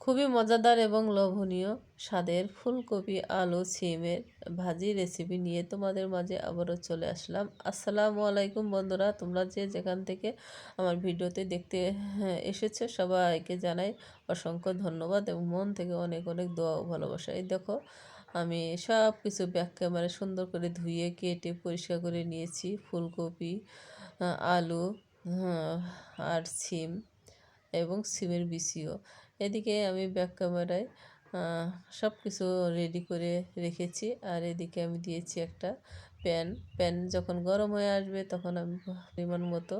খুবই মজাদার এবং লোভনীয় স্বাদের ফুলকপি আলু সিমের ভাজি রেসিপি নিয়ে তোমাদের মাঝে আবারও চলে আসলাম। আসসালামু আলাইকুম বন্ধুরা তোমরা যে যেখান থেকে আমার ভিডিওতে দেখতে হ্যাঁ, এসেছ সবাইকে জানাই অসংখ্য ধন্যবাদ এবং মন থেকে অনেক অনেক দোয়া ও ভালোবাসা। এই দেখো আমি সব কিছু ব্যাক ক্যামেরা সুন্দর করে ধুয়ে কেটে পরিষ্কার করে নিয়েছি ফুলকপি আলু হ্যাঁ, আর সিম এবং সিমের বিচিও। এদিকে আমি ব্যাক ক্যামেরায় সব কিছু রেডি করে রেখেছি। আর এদিকে আমি দিয়েছি একটা প্যান প্যান যখন গরম হয়ে আসবে তখন আমি পরিমাণ মতো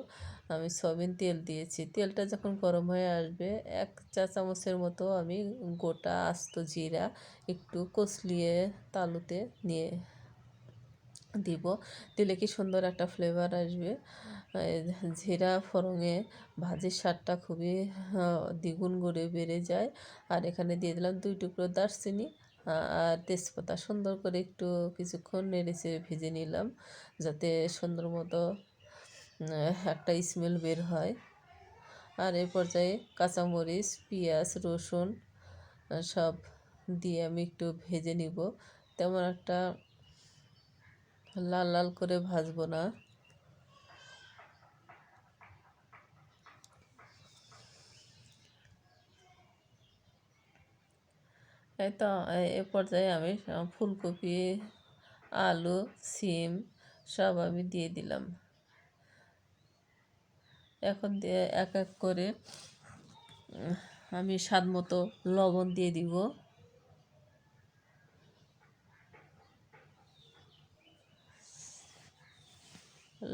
আমি সয়াবিন তেল দিয়েছি। তেলটা যখন গরম হয়ে আসবে, এক চা চামচের মতো আমি গোটা আস্ত জিরা একটু কষলিয়ে তালুতে নিয়ে দিব। দিলে কি সুন্দর একটা ফ্লেভার আসবে। জিরা ফোড়ঙে ভাজির স্বাদটা খুবই দ্বিগুণ করে বেড়ে যায়। আর এখানে দিয়ে দিলাম দুই টুকরো দারচিনি আর তেজপাতা। সুন্দর করে একটু কিছুক্ষণ নেড়েছে ভেজে নিলাম, যাতে সুন্দর মতো একটা স্মেল বের হয়। আর এই পর্যায়ে কাঁচামরিচ, পেঁয়াজ, রসুন সব দিয়ে আমি একটু ভেজে নিব। তেমন একটা লাল লাল করে ভাজবো না। এই তো এ পর্যায়ে আমি ফুলকপি, আলু, সিম সব আমি দিয়ে দিলাম। এখন দিয়ে এক এক করে আমি স্বাদ মতো লবণ দিয়ে দিব।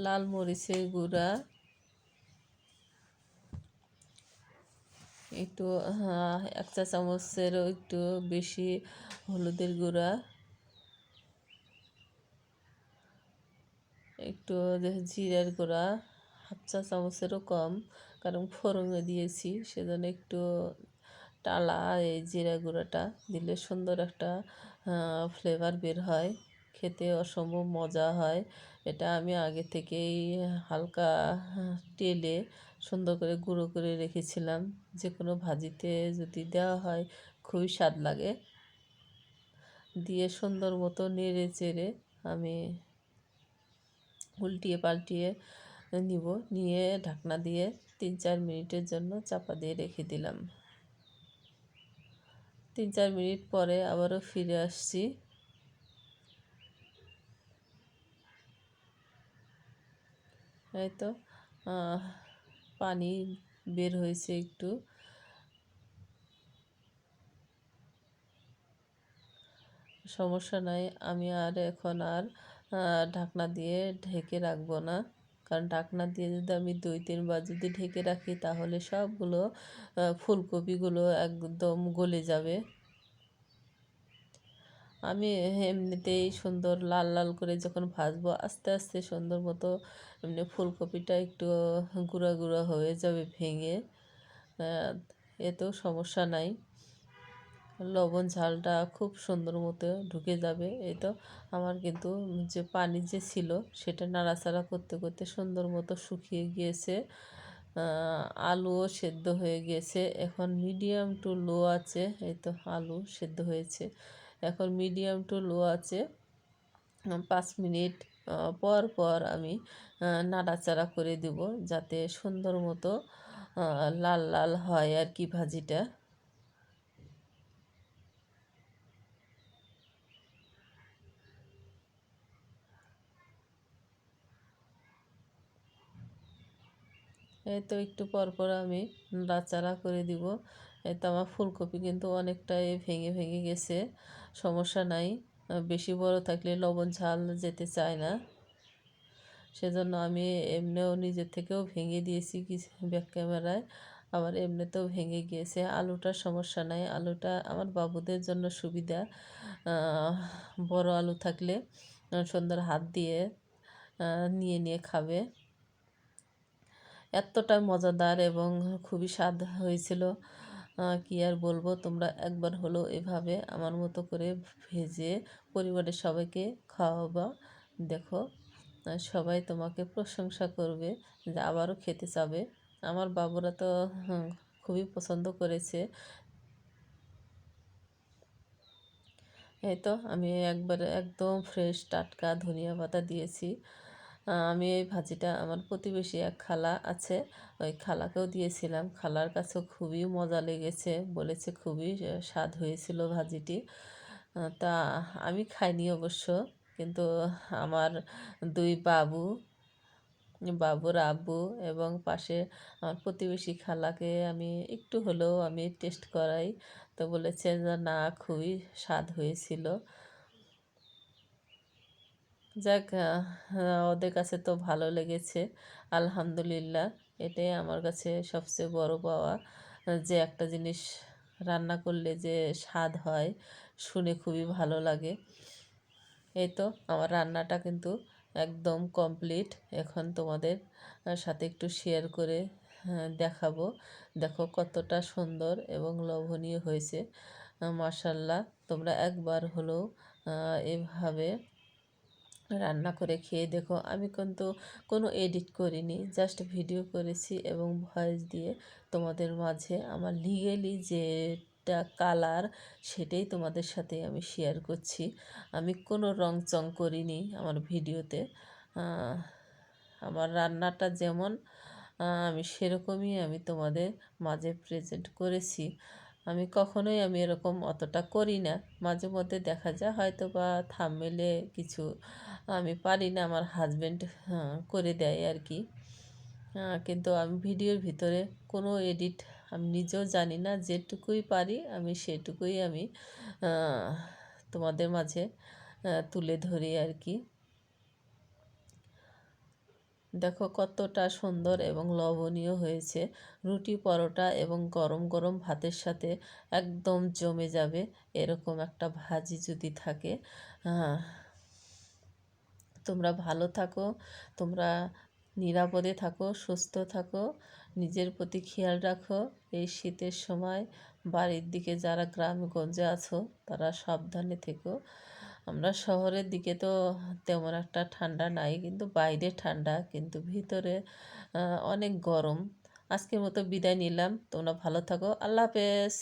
লাল মরিচের গুঁড়া একটু হ্যাঁ, এক চা চামচেরও একটু বেশি হলুদের গুঁড়া। একটু জিরার গুঁড়া হাফ চা চামচেরও কম কারণ ফোড়নে দিয়েছি সেজন্য একটু টালা এই জিরা গুঁড়াটা দিলে সুন্দর একটা ফ্লেভার বের হয় খেতে অসম্ভব মজা হয়। এটা আমি আগে থেকেই হালকা তেলে সুন্দর করে গুঁড়ো করে রেখেছিলাম। যে কোনো ভাজিতে যদি দেওয়া হয়, খুবই স্বাদ লাগে। দিয়ে সুন্দর মতো নেড়ে চেড়ে আমি উল্টিয়ে পাল্টিয়ে নিব। নিয়ে ঢাকনা দিয়ে তিন চার মিনিটের জন্য চাপা দিয়ে রেখে দিলাম। তিন চার মিনিট পরে আবারও ফিরে আসছি। এই তো পানি বের হয়েছে একটু। সমস্যা নাই, আমি আর এখন আর ঢাকনা দিয়ে ঢেকে রাখব না। কারণ ঢাকনা দিয়ে যদি আমি দুই, তিনবার যদি ঢেকে রাখি, তাহলে সবগুলো ফুলকপিগুলো একদম গলে যাবে। আমি এমনিতেই সুন্দর লাল লাল করে যখন ভাজবো, আস্তে আস্তে সুন্দর মতো এমনি ফুলকপিটা একটু গুঁড়া গুঁড়া হয়ে যাবে ভেঙে। এতেও সমস্যা নাই। লবণ ঝালটা খুব সুন্দর মতো ঢুকে যাবে। এই তো আমার কিন্তু যে পানি যে ছিল, সেটা নাড়াচাড়া করতে করতে সুন্দর মতো শুকিয়ে গিয়েছে। আলুও সেদ্ধ হয়ে গিয়েছে এখন মিডিয়াম টু লো আছে। এই তো আলু সেদ্ধ হয়েছে। এখন মিডিয়াম টু লো আছে। পাঁচ মিনিট পর পর আমি নাড়াচাড়া করে দেব যাতে সুন্দর মতো লাল লাল হয় আর কি ভাজিটা। এই তো একটু পর পর আমি নাড়াচাড়া করে দিব। তো আমার ফুলকপি কিন্তু অনেকটাই ভেঙে ভেঙে গেছে। সমস্যা নাই। বেশি বড় থাকলে লবণ ঝাল যেতে চায় না। সেজন্য আমি এমনিও নিজের থেকেও ভেঙে দিয়েছি কি ব্যাক ক্যামেরায়। আবার এমনিতেও ভেঙে গিয়েছে। আলুটার সমস্যা নাই। আলুটা আমার বাবুদের জন্য সুবিধা। বড় আলু থাকলে সুন্দর হাত দিয়ে নিয়ে নিয়ে খাবে। এতটা মজাদার এবং খুবই স্বাদ হয়েছিল। কী আর বলব? তোমরা একবার হলো এভাবে আমার মতো করে ভেজে পরিবারের সবাইকে খাওয়াবা। দেখো সবাই তোমাকে প্রশংসা করবে, যে আবারও খেতে চাবে। আমার বাবুরা তো খুবই পছন্দ করেছে। এই তো আমি একবার একদম ফ্রেশ টাটকা ধনিয়া পাতা দিয়েছি। আমি এই ভাজিটা আমার প্রতিবেশী এক খালা আছে। ওই খালাকেও দিয়েছিলাম। খালার কাছেও খুবই মজা লেগেছে, বলেছে খুবই স্বাদ হয়েছিল ভাজিটি। তা আমি খাইনি অবশ্য, কিন্তু আমার দুই বাবু, বাবুর আব্বু এবং পাশে আমার প্রতিবেশী খালাকে আমি একটু হলেও আমি টেস্ট করাই। তো বলেছে যে, না, খুবই স্বাদ হয়েছিল। যাক ওদের কাছে তো ভালো লেগেছে। আলহামদুলিল্লাহ, এটাই আমার কাছে সবচেয়ে বড় পাওয়া যে একটা জিনিস রান্না করলে যে স্বাদ হয়, শুনে খুবই ভালো লাগে। এই তো, আমার রান্নাটা কিন্তু একদম কমপ্লিট। এখন তোমাদের সাথে একটু শেয়ার করে দেখাবো। দেখো কতটা সুন্দর এবং লোভনীয় হয়েছে। মার্শাল্লাহ তোমরা একবার হলেও এভাবে রান্না করে খেয়ে দেখো, আমি কিন্তু কোনো এডিট করিনি জাস্ট ভিডিও করেছি এবং ভয়েস দিয়ে তোমাদের মাঝে আমার লিগেলি যেটা কালার সেটাই তোমাদের সাথে আমি শেয়ার করছি। আমি কোনো রং চং করিনি আমার ভিডিওতে আমার রান্নাটা যেমন আমি সেরকমই আমি তোমাদের মাঝে প্রেজেন্ট করেছি। আমি কখনোই আমি এরকম অতটা করি না। মাঝে মধ্যে দেখা যায় হয়তো বা থামমেলে কিছু আমি পারি না, আমার হাজব্যান্ড করে দেয় আর কি কিন্তু আমি ভিডিওর ভিতরে কোনো এডিট আমি নিজেও জানি না, যেটুকুই পারি আমি সেটুকুই আমি তোমাদের মাঝে তুলে ধরি আর কি দেখো কতটা সুন্দর এবং লবণীয় হয়েছে। রুটি পরোটা এবং গরম গরম ভাতের সাথে একদম জমে যাবে এরকম একটা ভাজি যদি থাকে। আহ, তোমরা ভালো থাকো তোমরা নিরাপদে থাকো সুস্থ থাকো নিজের প্রতি খেয়াল রাখো। এই শীতের সময় বাড়ির দিকে যারা গ্রামগঞ্জে আছো তারা সাবধানে থেকো। আমরা শহরের দিকে তো তেমন একটা ঠান্ডা নাই, কিন্তু বাইরে ঠান্ডা, কিন্তু ভিতরে অনেক গরম। আজকের মতো বিদায় নিলাম। তোমরা ভালো থাকো। আল্লাহ হাফেজ।